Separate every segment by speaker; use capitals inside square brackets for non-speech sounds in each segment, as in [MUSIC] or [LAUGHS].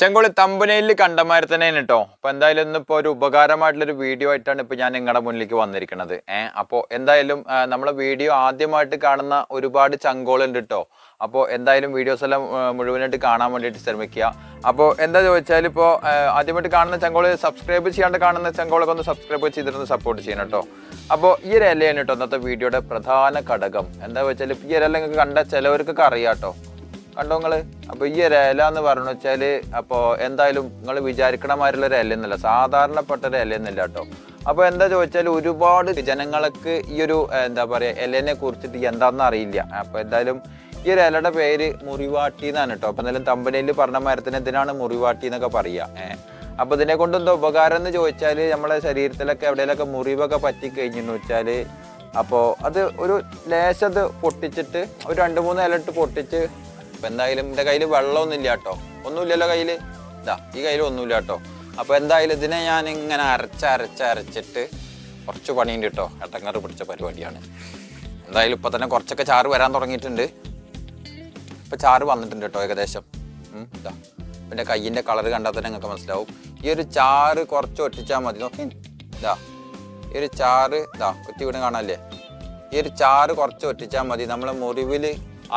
Speaker 1: ചെങ്കോളി തമ്പനയിൽ കണ്ടമാരി തന്നെയാണ് കേട്ടോ അപ്പൊ എന്തായാലും ഇന്നിപ്പോ ഒരു ഉപകാരമായിട്ടുള്ളൊരു വീഡിയോ ആയിട്ടാണ് ഇപ്പൊ ഞാൻ നിങ്ങളുടെ മുന്നിലേക്ക് വന്നിരിക്കുന്നത് ഏഹ് അപ്പോൾ എന്തായാലും നമ്മളെ വീഡിയോ ആദ്യമായിട്ട് കാണുന്ന ഒരുപാട് ചങ്കോളുണ്ട് കേട്ടോ അപ്പോൾ എന്തായാലും വീഡിയോസ് എല്ലാം മുഴുവനായിട്ട് കാണാൻ വേണ്ടിയിട്ട് ശ്രമിക്കുക. അപ്പോൾ എന്താ ചോദിച്ചാൽ ഇപ്പോൾ ആദ്യമായിട്ട് കാണുന്ന ചങ്കോൾ സബ്സ്ക്രൈബ് ചെയ്യാണ്ട് കാണുന്ന ചങ്കോളൊക്കെ ഒന്ന് സബ്സ്ക്രൈബ് ചെയ്തിട്ടൊന്ന് സപ്പോർട്ട് ചെയ്യണം കേട്ടോ അപ്പോൾ ഈ ഒരു ഇലയാണ് കേട്ടോ ഇന്നത്തെ വീഡിയോയുടെ പ്രധാന ഘടകം. എന്താ വെച്ചാൽ ഈ ഒരു നിങ്ങൾക്ക് കണ്ട ചിലവർക്കൊക്കെ അറിയാം കേട്ടോ കണ്ടോ നിങ്ങൾ? അപ്പൊ ഈ ഒരു ഇല എന്ന് പറഞ്ഞു വെച്ചാൽ അപ്പോ എന്തായാലും നിങ്ങൾ വിചാരിക്കണ മാതിരിയുള്ള ഒരു എന്നല്ല സാധാരണപ്പെട്ട ഒരു എന്നല്ല കേട്ടോ. അപ്പൊ എന്താ ചോദിച്ചാൽ ഒരുപാട് ജനങ്ങൾക്ക് ഈ ഒരു എന്താ പറയാ ഇലേനെ കുറിച്ചിട്ട് എന്താണെന്ന് അറിയില്ല. അപ്പൊ എന്തായാലും ഈ ഒരു ഇലയുടെ പേര് മുറിവാട്ടി എന്നാണ് കേട്ടോ. അപ്പൊ എന്തായാലും തമ്പനയിൽ പറഞ്ഞ മരത്തിന് എന്തിനാണ് മുറിവാട്ടി എന്നൊക്കെ പറയാ. അപ്പൊ ഇതിനെ കൊണ്ട് എന്താ ഉപകാരം എന്ന് ചോദിച്ചാൽ നമ്മളെ ശരീരത്തിലൊക്കെ എവിടെയെങ്കിലൊക്കെ മുറിവൊക്കെ പറ്റി കഴിഞ്ഞെന്ന് വെച്ചാൽ അപ്പോൾ അത് ഒരു ലേശത് പൊട്ടിച്ചിട്ട് ഒരു രണ്ട് മൂന്ന് ഇല ഇട്ട് പൊട്ടിച്ച് ഇപ്പൊ എന്തായാലും എന്റെ കയ്യിൽ വെള്ളമൊന്നും ഇല്ല കേട്ടോ. ഒന്നുമില്ലല്ലോ കയ്യിൽ ഇതാ ഈ കയ്യിൽ ഒന്നുമില്ല കേട്ടോ. അപ്പോൾ എന്തായാലും ഇതിനെ ഞാൻ ഇങ്ങനെ അരച്ച് അരച്ച് അരച്ചിട്ട് കുറച്ച് പണിയുണ്ട് കേട്ടോ. എട്ടങ്ങാറ് പിടിച്ച പരിപാടിയാണ്. എന്തായാലും ഇപ്പൊ തന്നെ കുറച്ചൊക്കെ ചാറ് വരാൻ തുടങ്ങിയിട്ടുണ്ട്. ഇപ്പൊ ചാറ് വന്നിട്ടുണ്ട് കേട്ടോ ഏകദേശം. ഇതാ പിന്നെ കയ്യിന്റെ കളർ കണ്ടാൽ തന്നെ നിങ്ങൾക്ക് മനസ്സിലാവും. ഈ ഒരു ചാറ് കുറച്ച് ഒട്ടിച്ചാൽ മതി. നോക്കി. ഇതാ ഈ ഒരു ചാറ് ഇതാ കുറ്റി വീണ് കാണാല്ലേ? ഈ ഒരു ചാറ് കുറച്ച് ഒട്ടിച്ചാൽ മതി. നമ്മളെ മുറിവിൽ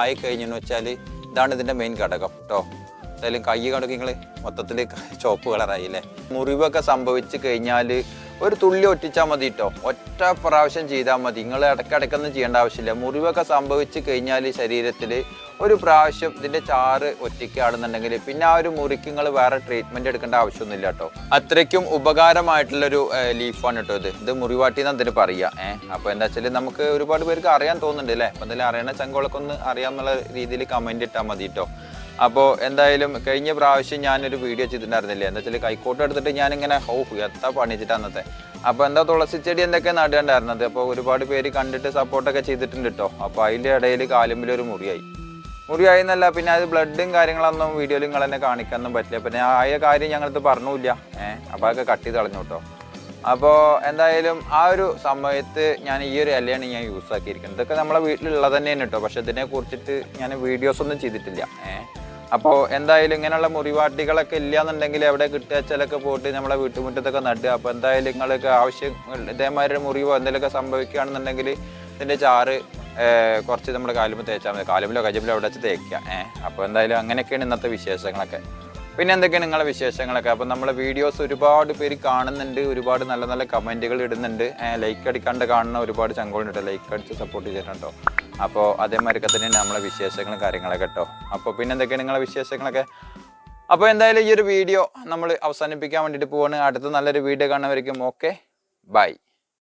Speaker 1: ആയി കഴിഞ്ഞെന്ന് വെച്ചാൽ ഇതാണ് ഇതിന്റെ മെയിൻ ഘടകം കേട്ടോ എന്തായാലും കൈ കണക്ക് മൊത്തത്തിൽ [LAUGHS] ചോപ്പ് കളറായി അല്ലേ? മുറിവൊക്കെ സംഭവിച്ചു കഴിഞ്ഞാൽ ഒരു തുള്ളി ഒട്ടിച്ചാൽ മതി കേട്ടോ ഒറ്റ പ്രാവശ്യം ചെയ്താൽ മതി. നിങ്ങൾ ഇടയ്ക്കിടയ്ക്കൊന്നും ചെയ്യേണ്ട ആവശ്യമില്ല. മുറിവൊക്കെ സംഭവിച്ചു കഴിഞ്ഞാൽ ശരീരത്തിൽ ഒരു പ്രാവശ്യം ഇതിന്റെ ചാറ് ഒറ്റയ്ക്കാണെന്നുണ്ടെങ്കിൽ പിന്നെ ആ ഒരു മുറിക്ക് നിങ്ങൾ വേറെ ട്രീറ്റ്മെന്റ് എടുക്കേണ്ട ആവശ്യമൊന്നുമില്ല കേട്ടോ അത്രയ്ക്കും ഉപകാരമായിട്ടുള്ളൊരു ലീഫാണ് കേട്ടോ ഇത്. ഇത് മുറിവാട്ടി എന്ന് അതിന് പറയുക ഏഹ് അപ്പോൾ എന്താ വെച്ചാൽ നമുക്ക് ഒരുപാട് പേർക്ക് അറിയാൻ തോന്നുന്നുണ്ട് അല്ലേ അപ്പോൾ എന്തായാലും അറിയണ ചങ്കോളൊക്കെ ഒന്ന് അറിയാമെന്നുള്ള രീതിയിൽ കമന്റ് ഇട്ടാൽ മതി കേട്ടോ അപ്പോൾ എന്തായാലും കഴിഞ്ഞ പ്രാവശ്യം ഞാനൊരു വീഡിയോ ചെയ്തിട്ടുണ്ടായിരുന്നില്ലേ? എന്താ വെച്ചാൽ കൈക്കോട്ട് എടുത്തിട്ട് ഞാനിങ്ങനെ ഹോഫ് എത്ര പണിച്ചിട്ട് അന്നത്തെ? അപ്പോൾ എന്താ തുളസി ചെടി എന്തൊക്കെ നടുകണ്ടായിരുന്നത് അപ്പോൾ ഒരുപാട് പേര് കണ്ടിട്ട് സപ്പോർട്ടൊക്കെ ചെയ്തിട്ടുണ്ട് കേട്ടോ അപ്പോൾ അതിന്റെ ഇടയിൽ കാലുമ്പിൽ ഒരു മുറിയായി. മുറിയായി എന്നല്ല പിന്നെ അത് ബ്ലഡും കാര്യങ്ങളൊന്നും വീഡിയോയിൽ നിങ്ങൾ തന്നെ കാണിക്കാനൊന്നും പറ്റില്ല. പിന്നെ ആയ കാര്യം ഞങ്ങളിത് പറഞ്ഞില്ല. ഏഹ് അപ്പോൾ അതൊക്കെ കട്ട് ചെയ്ത് കളഞ്ഞു കേട്ടോ അപ്പോൾ എന്തായാലും ആ ഒരു സമയത്ത് ഞാൻ ഈ ഒരു ഇലയാണ് ഞാൻ യൂസ് ആക്കിയിരിക്കുന്നത്. ഇതൊക്കെ നമ്മളെ വീട്ടിലുള്ളത് തന്നെയാണ് കേട്ടോ പക്ഷെ ഇതിനെ കുറിച്ചിട്ട് ഞാൻ വീഡിയോസ് ഒന്നും ചെയ്തിട്ടില്ല. ഏഹ് അപ്പോൾ എന്തായാലും ഇങ്ങനെയുള്ള മുറിവാട്ടികളൊക്കെ ഇല്ലയെന്നുണ്ടെങ്കിൽ എവിടെ കിട്ടുക വെച്ചാലൊക്കെ പോയിട്ട് നമ്മളെ വീട്ടുമുറ്റത്തൊക്കെ നടുക. അപ്പോൾ എന്തായാലും നിങ്ങൾക്ക് ആവശ്യം ഇതേമാതിരി മുറിവോ എന്തെങ്കിലുമൊക്കെ സംഭവിക്കുകയാണെന്നുണ്ടെങ്കിൽ ഇതിന്റെ ചാറ് കുറച്ച് നമ്മൾ കാലുമ്പോൾ തേച്ചാൽ മതി. കാലുമിലോ കജമിലോ അവിടെ വെച്ച് തേക്കുക. ഏഹ് അപ്പോൾ എന്തായാലും അങ്ങനെയൊക്കെയാണ് ഇന്നത്തെ വിശേഷങ്ങളൊക്കെ. പിന്നെ എന്തൊക്കെയാണ് നിങ്ങളെ വിശേഷങ്ങളൊക്കെ? അപ്പം നമ്മളെ വീഡിയോസ് ഒരുപാട് പേര് കാണുന്നുണ്ട്. ഒരുപാട് നല്ല നല്ല കമന്റുകൾ ഇടുന്നുണ്ട്. ലൈക്ക് അടിക്കാണ്ട് കാണുന്ന ഒരുപാട് ചങ്കോളുണ്ട് ലൈക്ക് അടിച്ച് സപ്പോർട്ട് ചെയ്തിട്ടുണ്ടോ അപ്പോൾ അതേമാതിരിയൊക്കെ തന്നെയാണ് നമ്മളെ വിശേഷങ്ങളും കാര്യങ്ങളൊക്കെ കേട്ടോ. അപ്പോൾ പിന്നെ എന്തൊക്കെയാണ് നിങ്ങളെ വിശേഷങ്ങളൊക്കെ? അപ്പോൾ എന്തായാലും ഈ ഒരു വീഡിയോ നമ്മൾ അവസാനിപ്പിക്കാൻ വേണ്ടിയിട്ട് പോവാണ്. അടുത്ത നല്ലൊരു വീഡിയോ കാണുന്നവരിക്കും ഓക്കെ. ബൈ.